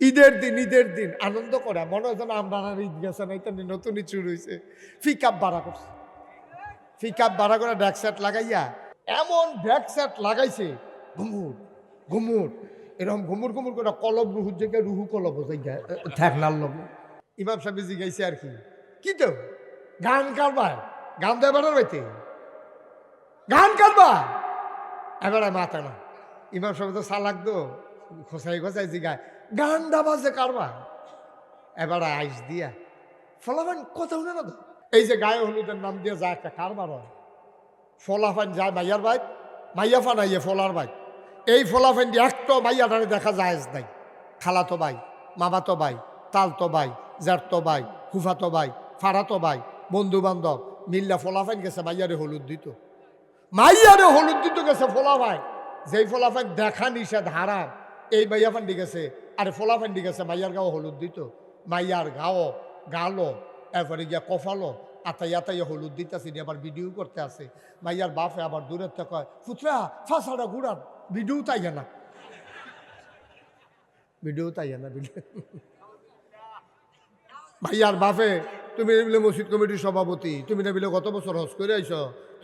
ঈদের দিন ঈদের দিন, আনন্দ করে। মনে হয় যেন আমরা ঈদ গেছে না, এটা নতুন শুরু হয়েছে ফিকাপ ভাড়া করছে। ফিকাপ ভাড়া করে ড্যাক সেট লাগাইয়া, এমন ড্যাক সেট লাগাইছে, ঘুমুর ঘুমুর। এরকম ঘুমুর ঘুমুর করে কলব রুহুর জায়গায় রুহু কলব জায়গায় ঠেকনার লোক ইমাম সাহেব জিগাইছে আর কি। কি তো? গান কারবার। গান দেয় বেড়ার বাইতে গান কারবার। এবারে মাথা না ইমাম সাহেব তো সালাক দো খোসাই খোসাই জিগায়। গান দাবাজে কারবার। এবারে আইস দিয়া, ফলাফান কথা শুনে না তো? এই যে গায়ে হলুদের নাম দিয়ে যা একটা কারবার হয়। ফলাফান যায় মাইয়ার বাইক মাইয়া ফান আইয়ে ফলার বাইক এই ফলাফান দিয়ে একটা মাইয়াটারে দেখা যায় নাই। খালাতো ভাই, মামাতো ভাই, তালতো ভাই, জ্যাঠতো ভাই, ফুফাতো ভাই ফাড়াতো ভাই বন্ধু বান্ধব মিল্লা ফলাফাইন গেছে মাইয়ারে হলুদ দিত। মাইয়ারে হলুদ দিত গেছে ফলাফাইন যেই ফলাফাইন দেখা নিষেধ হারাম এই মাইয়া ফান্ডি গেছে, আরে ফলাফান্ডি গেছে, মাইয়ার গাও হলুদ দিত। মাইয়ার গাও গালো, এরপরে গিয়া কফালো, আতাই আতাই হলুদ দিতেছে আবার ভিডিও করতে আছে। মাইয়ার বাপে আবার দূরের থেকে কয়, ফুতরা, ফাঁসাটা ঘুরান, ভিডিও তাই না? ভিডিও তাই না, ভিডিও। ভাইয়ার বাপে, তুমি মসজিদ কমিটির সভাপতি, তুমি না বলে গত বছর হজ করে আইছ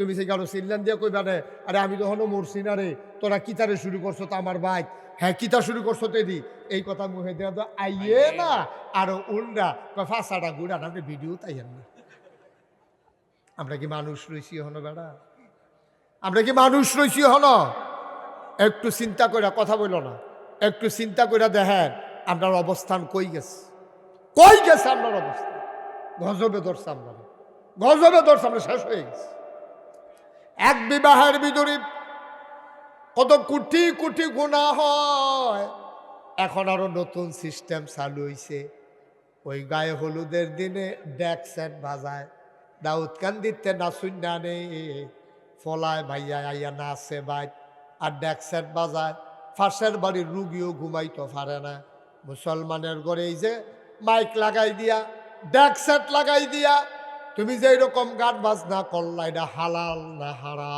তুমি সেই কারও সিনলান দিয়ে কইবা রে আরে আমি তো হনো মরছি না রে। তোরা কিতারে শুরু করছ তো আমার বাইক। হ্যাঁ কিতা শুরু করছ তেদি এই কথা মুখে দেওয়া তো আইয়ে না আর উল্টা ফাঁসাটা গুড়া না ভিডিও তাই না আমরা কি মানুষ রইছি হনো বেড়া? আমরা কি মানুষ রইছি হনো একটু চিন্তা করে কথা বলল না। একটু চিন্তা করে দেখেন আপনার অবস্থান কই গেছে? কই গেছে আপনার অবস্থান? গজবে ধরছে আমরা গজবে ধরছে আমরা শেষ হয়ে গেছে। এক বিবাহের ভিতরে কত কোটি কোটি গুণা হয়। এখন আরও নতুন সিস্টেম চালু হয়েছে ওই গায়ে হলুদের দিনে ড্যাক সেট বাজায়। দাউদ কান্দিতে নাচুন না নেই ফলায় ভাইয়া আইয়া নাচে বাইত আর ড্যাক সেট বাজায়। ফাঁসের বাড়ির রুগীও ঘুমাইতে পারে না। মুসলমানের ঘরে এই যে মাইক লাগাই দিয়া ড্যাক সেট লাগাই দিয়া তুমি যে এরকম গান বাজনা করলা, এটা হালাল না হারা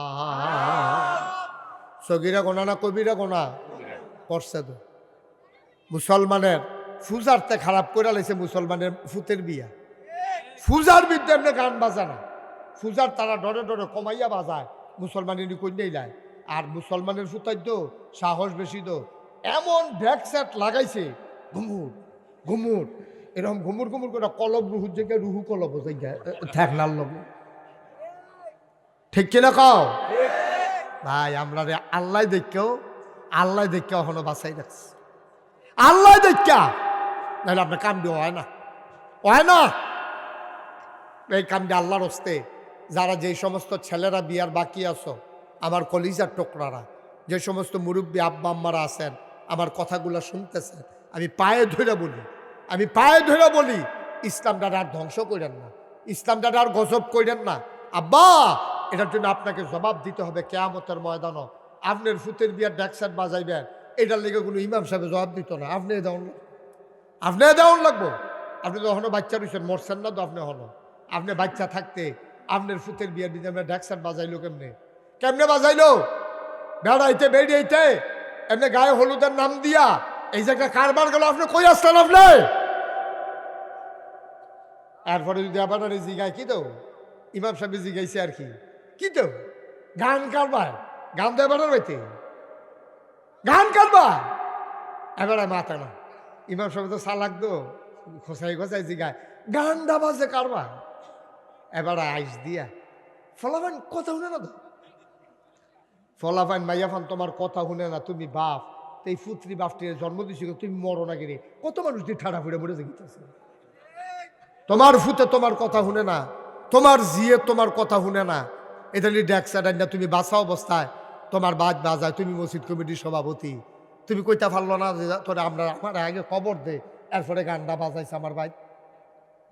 সগিরা গোনা না কবিরা গোনা? করছে তো। মুসলমানের ফুজারতে খারাপ করে লাইছে মুসলমানের ফুতের বিয়া। ফুজার বিদ্যে এমনি গান বাজা না। ফুজার তারা ডরে ডরে কমাইয়া বাজায় মুসলমানের কন্যাই লাই। আর মুসলমানের ফুতাই তো সাহস বেশি তো। এমন ব্যাক সেট লাগাইছে ঘুমুর ঘুমুর এরকম ঘুমুর ঘুমুর করে কলব রুহুর জায়গায় রুহু কলব ঠেকনার লোক ঠিক কিনা কও? ভাই, আমরা রে আল্লাহ দেখেও আল্লাহ দেখে এখনও বাঁচাই রাখছি। আল্লাহ দেখা নাহলে আপনার কামটি হয় না। হয় না? এই কামটি আল্লাহর হস্তে, যারা যেই সমস্ত ছেলেরা বিয়ার বাকি আছো, আমার কলিজার টোকরারা, যে সমস্ত মুরব্বী আব্বা আম্মারা আছেন, আমার কথাগুলো শুনতেছেন আমি পায়ে ধরে বলি আমি পায়ে ধরে বলি, ইসলামটা আর ধ্বংস করেন না। ইসলামটা আর গজব করেন না। আব্বা, এটার জন্য আপনাকে জবাব দিতে হবে কেয়ামতের ময়দানও আপনার ফুতের বিয়ার ড্যাকসাট বাজাইবেন। এটার লেগে কোনো ইমাম সাহেব জবাব দিত না। আপনি দেওয়ান আপনি দেওয়ান লাগবো। আপনি তো এখনও বাচ্চা রয়েছেন, মরছেন না তো আপনি হনো আপনি বাচ্চা থাকতে আপনার ফুতের বিয়ার দিতে আমরা ড্যাকসাট বাজাইলো কেমনে? কেমনে বাজাইলো? বেড়াইতে বেরিয়েতে এমনি গায়ে হলুদের নাম দিয়া এই যে একটা কারবার গেল, আপনি কই আসলেন আপনি? এরপরে যদি আবার জিগায়, কি তো? ইমাম সাহেব জিগাইছে আর কি। কি তো? গান কারবার। গান দেয় বেড়ার বাইতে গান কারবার। এবারে মাথা না। ইমাম সাহেব তো সালাক দো খোসাই খোসাই জিগায়। গান দাবাজে কারবার। এবারে আইস দিয়া, ফলাফান কথা শুনে না তো? ফলাফান মাইয়াফান তোমার কথা শুনে না, তুমি বাপ। এই পুত্রী বাপটির জন্ম দিছি তুমি মরো না গেলে কত মানুষ দিয়ে ঠাড়া ফুড়ে মরে যেতেছে তোমার ফুতে তোমার কথা শুনে না, তোমার জিয়ে তোমার কথা শুনে না। এটা নিয়ে ড্যাক্সাডান না তুমি বাসা অবস্থায়, তোমার বাজ বাজায় তুমি মসজিদ কমিটির সভাপতি। তুমি কইতা পারল না যে তোরে আমরা, আমার আগে কবর দে, এরপরে গানটা বাজাইছে আমার ভাই।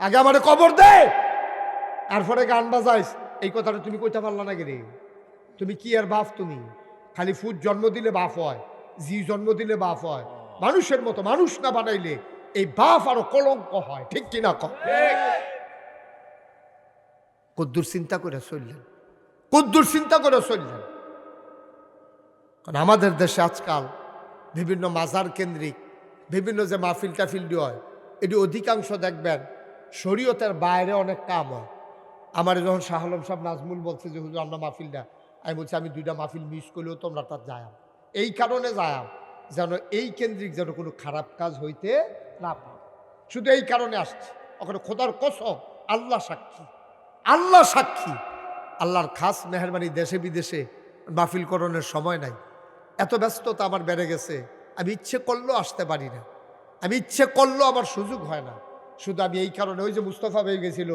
আগে আমারে কবর দে, এরপরে গান বাজাইস। এই কথাটা তুমি কইতে পারল না গেরে তুমি কি আর বাপ তুমি? খালি ফুট জন্ম দিলে বাপ হয়। জি জন্ম দিলে বাপ হয়। মানুষের মতো মানুষ না বানাইলে এই বাপ আরও কলঙ্ক হয়। ঠিক কিনা কম কদ্দুর চিন্তা করে চললেন। কদ্দুর চিন্তা করে চললেন। কারণ আমাদের দেশে আজকাল বিভিন্ন মাজার কেন্দ্রিক, বিভিন্ন যে মাহফিল টাফিল হয়, এটি অধিকাংশ দেখবেন শরীয়তের বাইরে অনেক কাম হয়। আমার যখন শাহ আলম সাহেব নাজমুল বলছে যে, হুজুর, আমরা মাহফিলটা আমি বলছি, আমি দুইটা মাহফিল মিস করলেও তোমরা তার যায়াম এই কারণে যায়াম যেন এই কেন্দ্রিক যেন কোনো খারাপ কাজ হইতে না পারে। শুধু এই কারণে আসছে। ওখানে খোদার কসম, আল্লাহ সাক্ষী। আল্লাহ সাক্ষী। আল্লাহর খাস মেহরবানি দেশে বিদেশে মাহফিল করণের সময় নাই। এত ব্যস্ততা আমার বেড়ে গেছে, আমি ইচ্ছে করলেও আসতে পারি না। আমি ইচ্ছে করলেও আমার সুযোগ হয় না। শুধু আমি এই কারণে, ওই যে মুস্তফা হয়ে গেছিল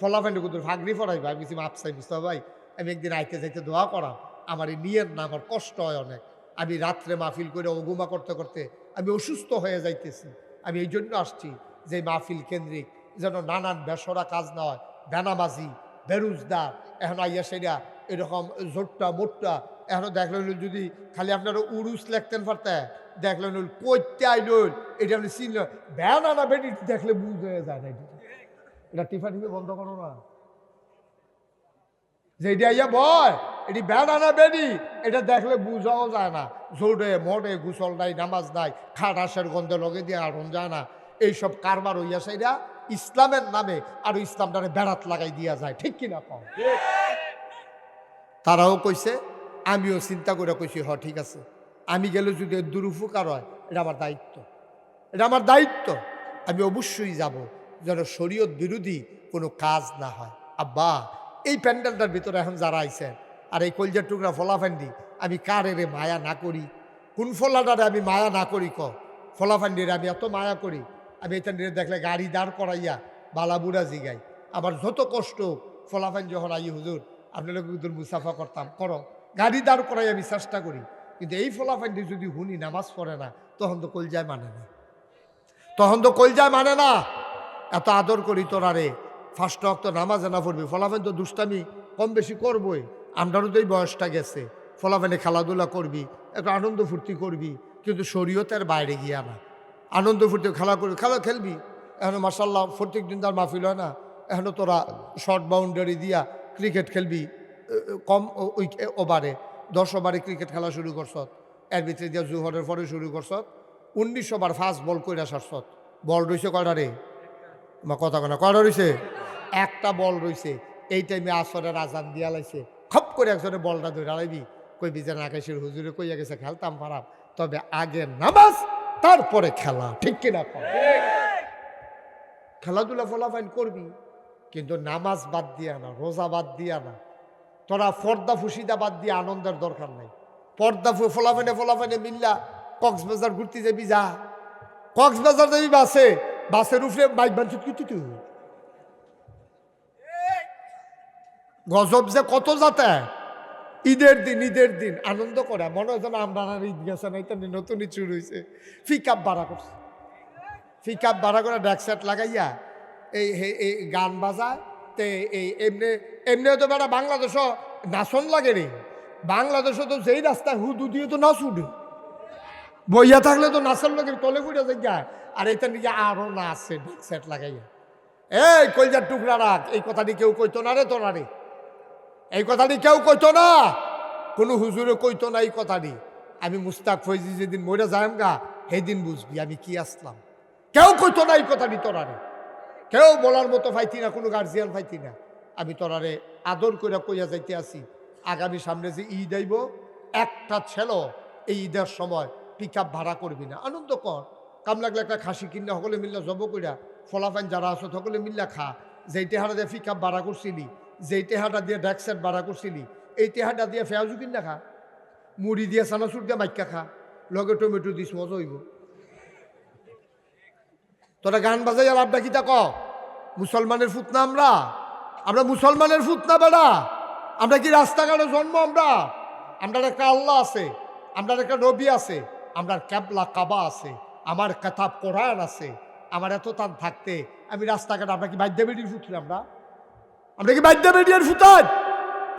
ফলাফেন্ডে কুতুর ফাগরি ফরাই ভাই গেছি মাপসাই মুস্তফা ভাই, আমি একদিন আইতে যাইতে দোয়া করা আমার এই নিয়ের না, আমার কষ্ট হয় অনেক। আমি রাত্রে মাহফিল করে অগুমা করতে করতে আমি অসুস্থ হয়ে যাইতেছি। আমি এই জন্য আসছি যে মাহফিল কেন্দ্রিক যেন নানান বেসরা কাজ না হয়। বেনামাজি, বেরুজদার, এখন আইয়া সেটা এরকম জোটটা, মোটটা, এখন দেখলেন যদি খালি আপনারা উরুস লেখতেন পারতে, দেখলেন কইতে আইল এটা আপনি চিনল বেনা না বেটি দেখলে বুঝ হয়ে যায় না এটা। টিফা টিফি বন্ধ করো না। যে এটা ইয়া বয় এটি বেড়া না বেডি, এটা দেখলে বুঝাও যায় না। জোরে মরে গুসল নাই, নামাজ নাই, খাটাসের গন্ধে লগে দিয়ে আড়ন যায় না। এইসব কারবার হইয়াছে এটা ইসলামের নামে, আর ইসলামটারে বেড়াত লাগাই দিয়া যায়। ঠিক কিনা কম তারাও কইছে, আমিও চিন্তা করে কইছি, হ, ঠিক আছে। আমি গেলে যদি দুরুপকার হয়, এটা আমার দায়িত্ব। এটা আমার দায়িত্ব। আমি অবশ্যই যাব, যেন শরীয়ত বিরোধী কোনো কাজ না হয়। আব্বা, এই প্যান্ডেলটার ভিতরে এখন যারা আইছেন আর এই কলজার টুকরা ফলাফান্ডি আমি কারেরে মায়া না করি? কোন ফলাটারে আমি মায়া না করি ক? ফলাফান্ডিরে আমি এত মায়া করি, আমি এটা নিয়ে দেখলে গাড়ি দাঁড় করাইয়া বালাবুড়া জিগাই। আমার যত কষ্ট ফলাফান যখন আই হুজুর আপনারা হুজুর মুসাফা করতাম, করো। গাড়ি দাঁড় করাই আমি চেষ্টা করি, কিন্তু এই ফলাফান্ডি যদি হুনি নামাজ পড়ে না, তখন তো কলজায় মানে না। তখন তো কলজায় মানে না। এত আদর করি তোরা রে, ফার্স্ট অক্ত নামাজে না পড়বি ফলাফেন তো দুষ্টামি কম বেশি করবই। আমরারও তো এই বয়সটা গেছে ফলাফেনে খেলাধুলা করবি, একটু আনন্দ ফুর্তি করবি, কিন্তু শরীয়তের বাইরে গিয়া না আনন্দ ফুর্তি খেলা করবি, খেলা খেলবি। এখন মার্শাল্লাহ প্রত্যেক দিন তার মাহফিল হয় না, এখন তোরা শর্ট বাউন্ডারি দিয়া ক্রিকেট খেলবি কম ওভারে। দশ ওভারে ক্রিকেট খেলা শুরু করছত এর ভিতরে দিয়া জুহরের পরে শুরু করছত উনিশ ওভার ফার্স্ট বল কইরা সারছত বল রইছে কয়টা রে? কথা কেনা কয়টা রইছে? একটা বল রইছে। এই টাইমে আসরের আজান দিয়া লাইছে। খপ করে একজনে বলটা ধরে আলাইবি কইবি যে আকাশের হুজুরে কইয়া গেছে, খেলতাম খারাপ তবে আগে নামাজ, তারপরে খেলা। ঠিক কিনা খেলাধুলা ফলাফাইন করবি, কিন্তু নামাজ বাদ দিয়া না, রোজা বাদ দিয়া না। তোরা পর্দা ফুসিদা বাদ দিয়ে আনন্দের দরকার নাই। পর্দা ফু- ফলাফাইনে ফলাফাইনে মিল্লা, কক্সবাজার ঘুরতে যাবি যা। কক্সবাজার যাবি বাসে, বাসের উপরে বাইক বাঞ্চুত কি তুই? গজব যে কত যাতে। ঈদের দিন ঈদের দিন, আনন্দ করে। মনে হয় যেন আমরা ঈদ গেছে না এটা নতুন শুরু হয়েছে ফিকাপ ভাড়া করছে। ফিকাপ ভাড়া করে ড্যাক সেট লাগাইয়া এই এই গান বাজায়। তে এই এমনি এমনি তো বেড়া বাংলাদেশও নাচন লাগে রে। বাংলাদেশও তো যেই রাস্তায় হুদু দিয়ে তো নাচ উঠে। বইয়া থাকলে তো নাচের লোকের তলে ফুটে যায় আর এটা নিয়ে আরও নাচে সেট লাগাইয়া। এই কলজার টুকরা রাখ, এই কথাটি কেউ কইতো না রে তোরা রে। এই কথাটি কেউ কইতো না। কোনো হুজুরে কইতো না এই কথাটি। আমি মুস্তাক ফৈজি যেদিন মরে যাইম গা সেদিন বুঝবি আমি কি আসলাম। কেউ কইতো না এই কথাটি তোরারে। কেউ বলার মতো পাইতি না, কোনো গার্জিয়ান পাইতি না। আমি তোরারে আদর করে কইয়া যাইতে আসি। আগামী সামনে যে ঈদ আইব, একটা ছেলে এই ঈদের সময় পিক ভাড়া করবি না। আনন্দ কর। কাম লাগলে একটা খাসি কিনা সকলে মিল্লা জব কইরা। ফলাফাইন যারা আছো, সকলে মিল্লা খা। যেই টেহাটা দিয়ে পিক ভাড়া করছিলি যেই টেহাটা দিয়ে ড্যাক সেট ভাড়া করছিলি, এই টেহাটা দিয়ে ফেয়াজু কিনা খা, মুড়ি দিয়ে চানাচুর দিয়ে মাইকা খা, লগে টমেটো দিস মজা হইব। তোরা গান বাজাই আর আড্ডা কিতা ক? মুসলমানের ফুত না আমরা? আমরা মুসলমানের ফুত না বেড়া? আমরা কি রাস্তাঘাটে জন্ম আমরা? আমরা একটা আল্লাহ আছে আমরা একটা নবী আছে আমরা ক্যাবলা কাবা আছে, আমার কাতাব কোরআন আছে, আমার এত তান থাকতে আমি রাস্তাঘাট আমরা কি বাদ্যা বেডির ফুট আমরা? আমরা কি বাদ্যা বেডিয়ার ফুতান?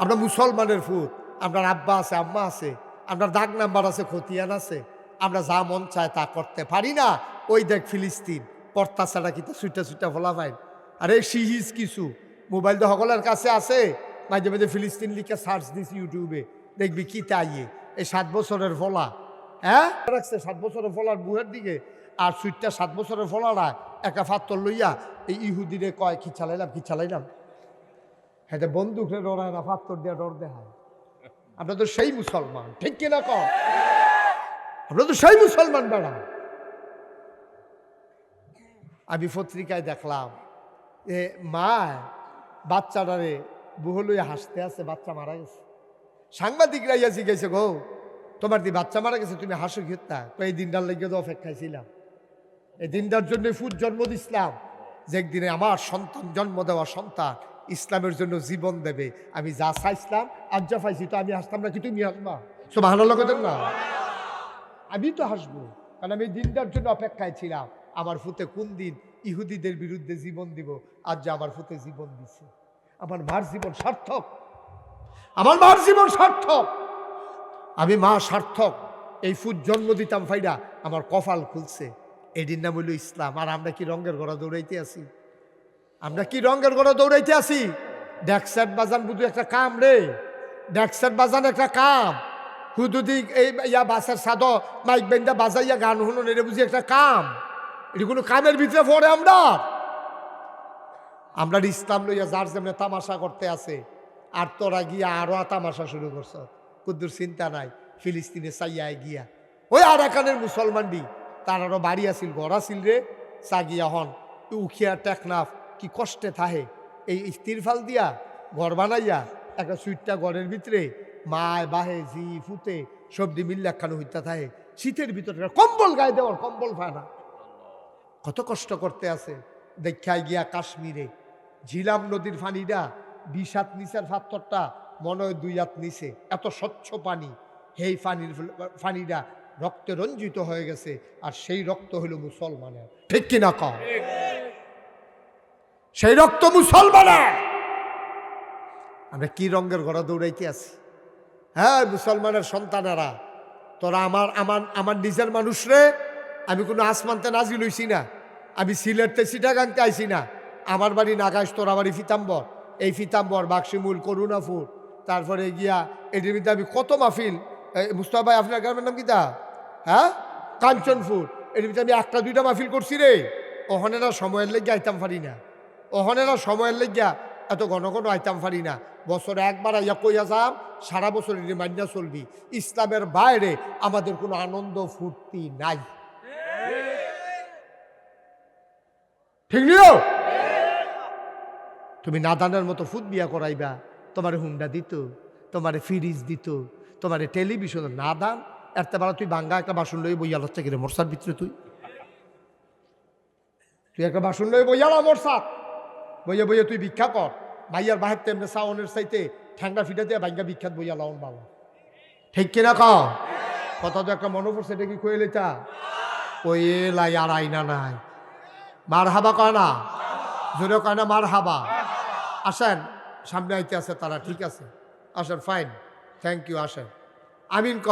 আমরা মুসলমানের ফুট আপনার আব্বা আছে, আম্মা আছে আপনার দাগ নাম্বার আছে, খতিয়ান আছে, আমরা যা মন চায় তা করতে পারি না। ওই দেখ ফিলিস্তিন কর্তা ছাড়া কিন্তু সুইটা সুইটা ফলা পাই আরে সিহিজ কিছু, মোবাইল তো সকলের কাছে আছে। মাঝে মাঝে ফিলিস্তিন লিখে সার্চ দিছি ইউটিউবে, দেখবি কি তাইয়ে, এই সাত বছরের ফলা। হ্যাঁ? রাখছে সাত বছরের ফলার বুহের দিকে, আর সুইটটা সাত বছরের ফলারা একা ফাত্তর লইয়া এই ইহুদিরে কয়, কি চালাইলাম কি চালাইলাম? হ্যাঁ বন্দুক ডরায় না ফাত্তর দিয়া ডর দেখায়। আমরা তো সেই মুসলমান, ঠিক কিনা কম আমরা তো সেই মুসলমান বেড়া। আমি পত্রিকায় দেখলাম এ মা বাচ্চাটারে বুহলুই হাসতে আছে, বাচ্চা মারা গেছে। সাংবাদিকরা ইয়া জিজ্ঞাসা, গো, তোমার দি বাচ্চা মারা গেছে? তুমি হাসো ঘিরতা তো? এই দিনটার লেগে তো অপেক্ষায় ছিলাম। এই দিনটার জন্য ফুট জন্ম দিছিলাম। যে একদিনে আমার সন্তান জন্ম দেওয়া সন্তান ইসলামের জন্য জীবন দেবে। আমি যা চাইছিলাম, আজ যা পাইছি, তো আমি হাসতাম না কি তুমি হাসবা সব হানার লগত না। আমি তো হাসবো, কারণ আমি দিনটার জন্য অপেক্ষায় ছিলাম। আমার ফুতে কোন দিন ইহুদিদের বিরুদ্ধে জীবন দিব? আজ যা আমার ফুতে জীবন দিছে। আমার মার জীবন সার্থক। আমার মার জীবন সার্থক। আমি মা সার্থক। এই ফুট জন্ম দিতাম ফাইডা আমার কপাল খুলছে। এটির নাম হইল ইসলাম। আর আমরা কি রঙের গড়া দৌড়াইতে আছি? আমরা কি রঙের গড়া দৌড়াইতে আছি? ড্যাকসাট বাজান, বুধু একটা কাম রে। ড্যাকসাট বাজান একটা কাম। হুদুদি এই ইয়া বাসের সাদ মাইক বেন্দা বাজাইয়া গান শুনুন, এটা বুঝি একটা কাম। এটি কোনো কামের ভিতরে পড়ে আমরা। আমরা ইসলাম লইয়া যার যেমন তামাশা করতে আছে, আর তোরা গিয়া আরও তামাশা শুরু করছ। কুদ্দুর চিন্তা নাই, ফিলিস্তিনে চাইয়ায় গিয়া ওই আরাকানের মুসলমানডি তার আরও বাড়ি আছিল, ঘর আছিল রে। চাগিয়া হন, উখিয়া টেকনাফ। কি কষ্টে থাহে। এই স্ত্রীর ফাল দিয়া ঘর বানাইয়া একটা সুইটটা ঘরের ভিতরে মায় বাহে জি ফুতে সবজি মিল্লা খানো হইতা থাহে। শীতের ভিতরে কম্বল গায়ে দেওয়ার কম্বল পায় না। কত কষ্ট করতে আছে। দেখায় গিয়া কাশ্মীরে। ঝিলাম নদীর পানিটা বিষ হাত নিচের পাত্তরটা মনে হয় দুই হাত নিচে। এত স্বচ্ছ পানি। সেই পানির পানিটা রক্তে রঞ্জিত হয়ে গেছে। আর সেই রক্ত হলো মুসলমানের। ঠিক কিনা কম সেই রক্ত মুসলমানের। আমরা কি রঙের ঘোড়া দৌড়াইতে আছি? হ্যাঁ মুসলমানের সন্তানেরা। তোরা আমার আমার আমার নিজের মানুষ রে। আমি কোনো আসমানতে নাজি লইছি না। আমি সিলেটতে সিটাগাংতে আইছি না। আমার বাড়ি নাগাইশ, তোরা বাড়ি ফিতাম্বর। এই ফিতাম্বর, বাক্সিমুল করুণাপুর তারপরে গিয়া এটির মধ্যে আমি কত মাহফিল। মুস্তাফা ভাই, আপনার গ্রামের নাম কিতা হ্যাঁ? কাঞ্চনপুর। এটির ভিতরে আমি একটা, দুইটা মাহফিল করছি রে। ওখানেরা সময়ের লেগে আইতাম পারি না। ওখানেরা সময়ের লেগিয়া এত ঘন ঘন আইতাম পারি না। বছরে একবার আইয়া কইয়া যাম, সারা বছর মান্যা চলবি। ইসলামের বাইরে আমাদের কোনো আনন্দ ফুর্তি নাই। ঠিক তুমি নাদানের মতো ফুট বিয়া করাইবা, তোমার হুন্ডা দিত, তোমার ফ্রিজ দিত, তোমার টেলিভিশন নাদান এরতে বেলা তুই বাঙ্গা একটা বাসন লই বইয়া লচ্ছে কিরে মোরসার ভিতরে তুই। তুই একটা বাসন লই বইয়ালা মোরসাত বইয়া বইয়া তুই ভিক্ষা কর। মাইয়ার বাহের তেমনি সাউনের চাইতে ঠ্যাংরা ফিটা দিয়ে ভাঙ্গা বিখ্যাত বইয়া লাউন বাবা। ঠিক কিনা ক কথা তো একটা মনে পড়ছে, এটা কি কয়ে লেতা ওই লাই আর আইনা নাই। মার হাবা কয় না? জোরে কয় না মার হাবা আসেন, সামনে আইতে আছে তারা, ঠিক আছে। আসেন ফাইন থ্যাংক ইউ আসেন। আমিন ক?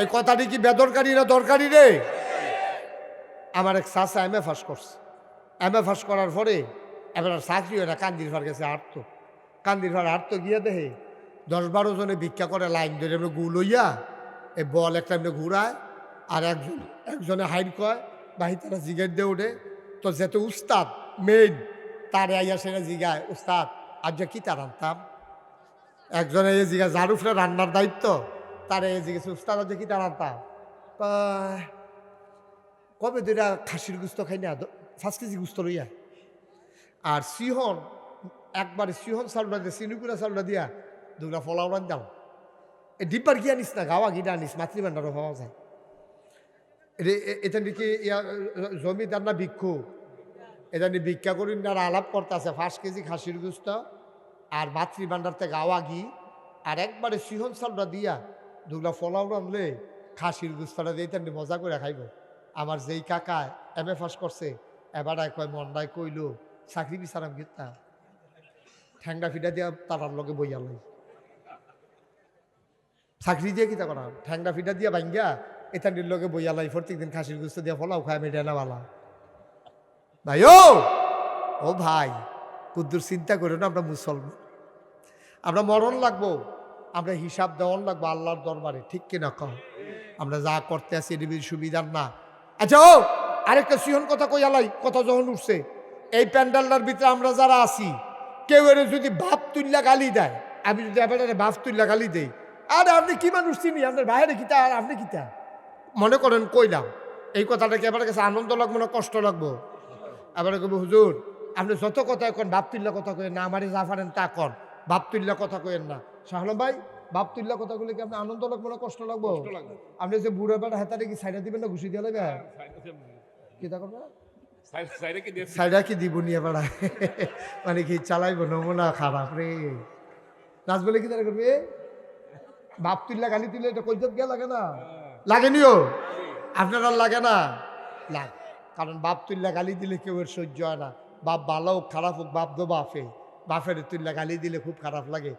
এই কথাটি কি বেদরকারি না দরকারি রে? আমার এক চাষা এম এ ফাঁস করছে। এম এ ফাঁস করার পরে এবার আর চাকরি হয় না কান্দির ভার গেছে আটত কান্দির ভার আটত গিয়ে দেখে দশ বারো জনে ভিক্ষা করে লাইন ধরে এমনি গু লইয়া এই বল একটা এমনি ঘুরায় আর একজন একজনে হাইট কয় বাহি তারা জিগের দিয়ে ওঠে তো যেহেতু উস্তাদ মেইন তারে আইয়া সেটা জিগায় উস্তাদ আর যে কী তা আনতাম? একজনে এই জিগা উপরে রান্নার দায়িত্ব তারে এই জিজ্ঞেস উস্তাদ আজ যে কী তার আনতাম? কয়, কবে দুইটা খাসির গুস্ত খাই না পাঁচ কেজি গুস্ত লইয়া। আর সিহন, একবারে সিহন চাউলটা দিয়ে চিনিকুড়া চাউলটা দিয়া দুগুলা ফলাও দাও এ ডিব্বার কি আনিস না, গাওয়া গিটা আনিস মাতৃভাণ্ডারও পাওয়া যায়। এটা নাকি ইয়া, জমিদার না ভিক্ষু? এটা নিয়ে ভিক্ষা করি না আলাপ করতে আছে, পাঁচ কেজি খাসির গুস্ত আর মাতৃভাণ্ডার থেকে গাওয়া ঘি। আর একবারে সিহন চাউলটা দিয়া দুগুলা ফলাও আনলে খাসির গুস্তটা দিয়ে তেমনি মজা করে খাইব। আমার যেই কাকা এম এ ফার্স্ট করছে, এবার কয় মন্ডায় কইলো চাকরি বিচারাম গীতা ঠ্যাংটা ফিটা দিয়া তারার লগে বইয়া লই চাকরি দিয়ে কিতা করা ঠ্যাংটা ফিটা দিয়া ভাঙ্গা এতানির লগে বইয়া লাই প্রত্যেক দিন খাসির গুস্ত দিয়া ফলাও খায় না বালা। ভাই ও ও ভাই কুদ্দুর চিন্তা করো না, আমরা মুসলমান আমরা মরণ লাগবো, আমরা হিসাব দেওয়ান লাগবো আল্লাহর দরবারে, ঠিক কিনা কম আমরা যা করতে আছি এটা সুবিধার না। আচ্ছা ও আরেকটা সিহন কথা কই আলাই কথা যখন উঠছে এই প্যান্ডেলটার ভিতরে আমরা যারা আছি কেউ এর যদি বাপ তুল্লা গালি দেয় আমি যদি এবার বাপ তুল্লা গালি দেই আর আপনি কি মানুষ চিনি? আপনার বাইরে কিতা আর আপনি কিতা মনে করেন কইলাম এই কথাটা কি এবার কাছে আনন্দ লাগবো না কষ্ট লাগবো? এবারে কবি হুজুর আপনি যত কথা কন বাপ তুল্লা কথা কইেন না আমারে যা পারেন তা কন বাপ তুল্লা কথা কইেন না। শাহলাম ভাই বাপ তুল্লা কথা কইলে কি আপনি আনন্দ লাগবো না কষ্ট লাগবো? আপনি যে বুড়ো বেটা হেতারে কি সাইডা দিবেন না ঘুষি দিয়ে লাগবে? কি তা করবে সাইডা কি দিব নিয়ে বেড়া মানে কি চালাইবো নমুনা খারাপ রে নাচ বলে কি তারা করবে বাপ তুল্লা, গালি তুললে এটা কইজত গিয়া লাগে না। লাগেনিও আপনার আর লাগে না। লাগ। কারণ বাপ তুল্লা, গালি দিলে কেউ এর সহ্য হয় না। বাপ ভালো হোক খারাপ হোক বাপ দো বাপে। বাপের তুল্লা, গালি দিলে খুব খারাপ লাগে।